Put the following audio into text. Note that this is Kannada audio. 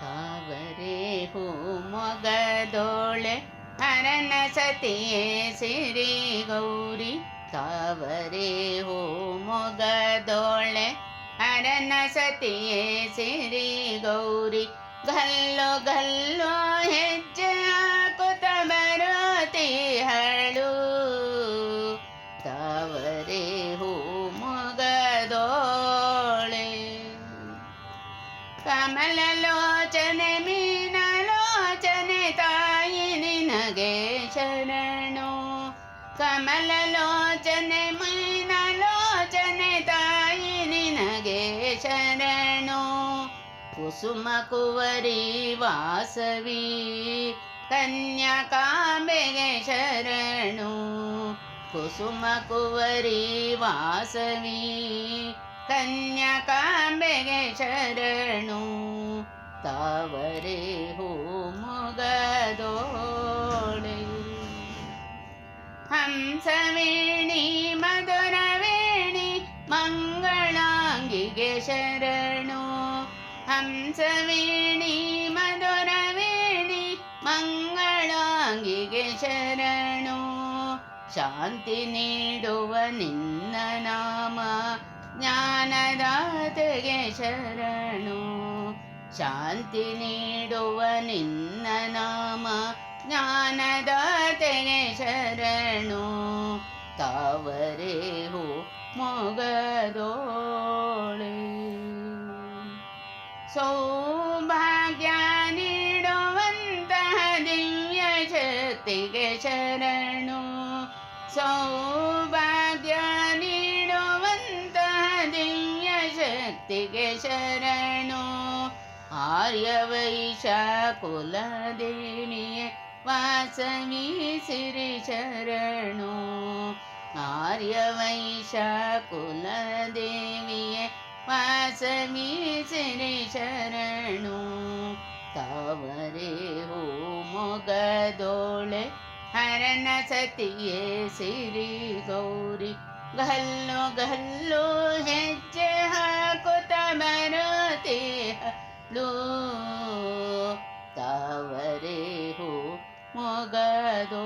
ತಾವರೆ ಹೂ ಮೊಗದೋಳೆ ಹರನ ಸತಿಯೇ ಸಿರಿ ಗೌರಿ. ತಾವರೆ ಹೂ ಮೊಗದೋಳೆ ಹರನ ಸತಿಯೇ ಸಿರಿ ಗೌರಿ. ಗಲ್ಲೋ ಗಲ್ಲೋ ಹೆಜ್ಜೆ ಕಮಲಲೋಚನೆ ಮೀನಲೋಚನೆ ತಾಯಿ ನಿನಗೆ ಶರಣು ಕಮಲಲೋಚನೆ ಮೀನಲೋಚನೆ ತಾಯಿ ನಿನಗೆ ಶರಣು ಕುಸುಮ ಕುವರಿ ವಾಸವಿ ಕನ್ಯಕಾಂಬೆಗೆ ಶರಣು ಕುಸುಮ ಕುವರಿ ವಾಸವಿ ಕನ್ಯಕಾಂಬೆಗೆ ಶರಣು. ತಾವರೆ ಹೂ ಮೊಗದೋಳೆ ಹಂಸವೇಣಿ, ಮಧುರವೇಣಿ, ಮಂಗಳಾಂಗಿಗೆ ಶರಣು. ಹಂಸವೇಣಿ, ಮಧುರವೇಣಿ, ಮಂಗಳಾಂಗಿಗೆ ಶರಣು. ಶಾಂತಿ ನೀಡುವ ನಿನ್ನ ನಾಮ. ಜ್ಞಾನದಾತೆಗೆ ಶರಣು. ಶಾಂತಿ ನೀಡುವ ನಿನ್ನ ನಾಮ ಜ್ಞಾನದಾತೆಗೆ ಶರಣು. ತಾವರೇ ಹೋ ಮೊಗದೋಳೆ. ಸೌಭಾಗ್ಯ ನೀಡುವಂತಹ ದಿವ್ಯ ಶಕ್ತಿಗೆ ಶರಣು. ಸೌಭಾಗ್ಯ ಶಕ್ತಿಗೆ ಶರಣು. ಆರ್ಯವೈಶ ಕುಲದೇವಿಯೇ ವಾಸವಿ ಸಿರಿ ಶರಣು. ಆರ್ಯವೈಶ ಕುಲದೇವಿಯೇ ವಾಸವಿ ಸಿರಿ ಶರಣು. ತಾವರೆ ಹೂ ಮೊಗದೋಳೆ ಹರನ ಸತಿಯೇ ಸಿರಿ ಗೌರಿ. ಗಲ್ಲು ಗಲ್ಲು ಹೆಜ್ಜೆ ಕುತ ಮನತೆ ತಾವರೆ ಹೋ ಮೊಗದೋ